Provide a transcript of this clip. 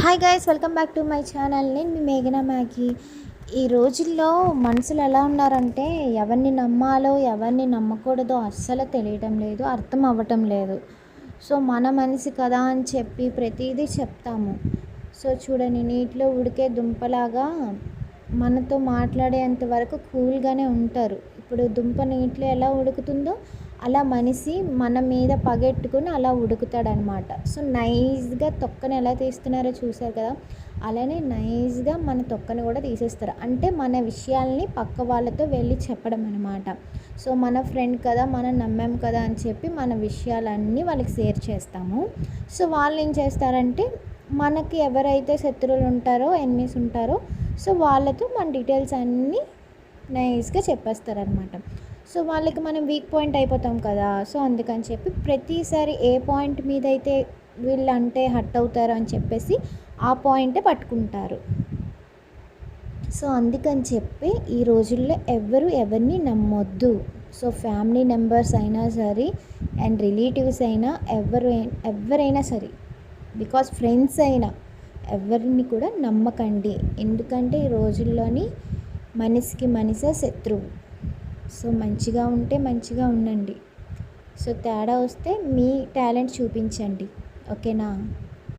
Hi guys welcome back to my channel నేను మీ మేఘనా Maggi. ఈ రోజుల్లో మనుషులు ఎలా ఉన్నారంటే ఎవరిని నమ్మాలో ఎవరిని నమ్మకూడదో అస్సలు తెలియటం లేదు అర్థం అవ్వటం లేదు. సో మన మనిషి కదా అని చెప్పి ప్రతిదీ చెప్తాము. సో చూడండి నీటిలో ఉడికే దుంపలాగా మనతో మాట్లాడేంత వరకు కూల్గానే ఉంటారు. ఇప్పుడు దుంప నీటిలో ఎలా ఉడుకుతుందో అలా మనిషి మన మీద పగెట్టుకుని అలా ఉడుకుతాడనమాట. సో నైస్గా తొక్కని ఎలా తీస్తున్నారో చూసారు కదా? అలానే నైస్గా మన తొక్కని కూడా తీసేస్తారు. అంటే మన విషయాల్ని పక్క వాళ్ళతో వెళ్ళి చెప్పడం అనమాట సో మన ఫ్రెండ్ కదా మనం నమ్మాం కదా అని చెప్పి మన విషయాలన్నీ వాళ్ళకి షేర్ చేస్తాము. సో వాళ్ళు ఏం చేస్తారంటే మనకి ఎవరైతే శత్రువులు ఉంటారో ఎన్నిస్ ఉంటారో సో వాళ్ళతో మన డీటెయిల్స్ అన్నీ నైస్గా చెప్పేస్తారనమాట. సో వాళ్ళకి మనం వీక్ పాయింట్ అయిపోతాం కదా. సో అందుకని చెప్పి ప్రతిసారి ఏ పాయింట్ మీద అయితే వీళ్ళు అంటే హట్ అవుతారు అని చెప్పేసి ఆ పాయింటే పట్టుకుంటారు. సో అందుకని చెప్పి ఈ రోజుల్లో ఎవరు ఎవరిని నమ్మొద్దు. సో ఫ్యామిలీ మెంబర్స్ అయినా సరే అండ్ రిలేటివ్స్ అయినా ఎవరు ఎవరైనా సరే బికాస్ ఫ్రెండ్స్ అయినా ఎవరిని కూడా నమ్మకండి. ఎందుకంటే ఈ రోజుల్లోని మనిషికి మనిషే శత్రువు. సో మంచిగా ఉంటే మంచిగా ఉండండి. సో తేడా వస్తే మీ టాలెంట్ చూపించండి. ఓకేనా?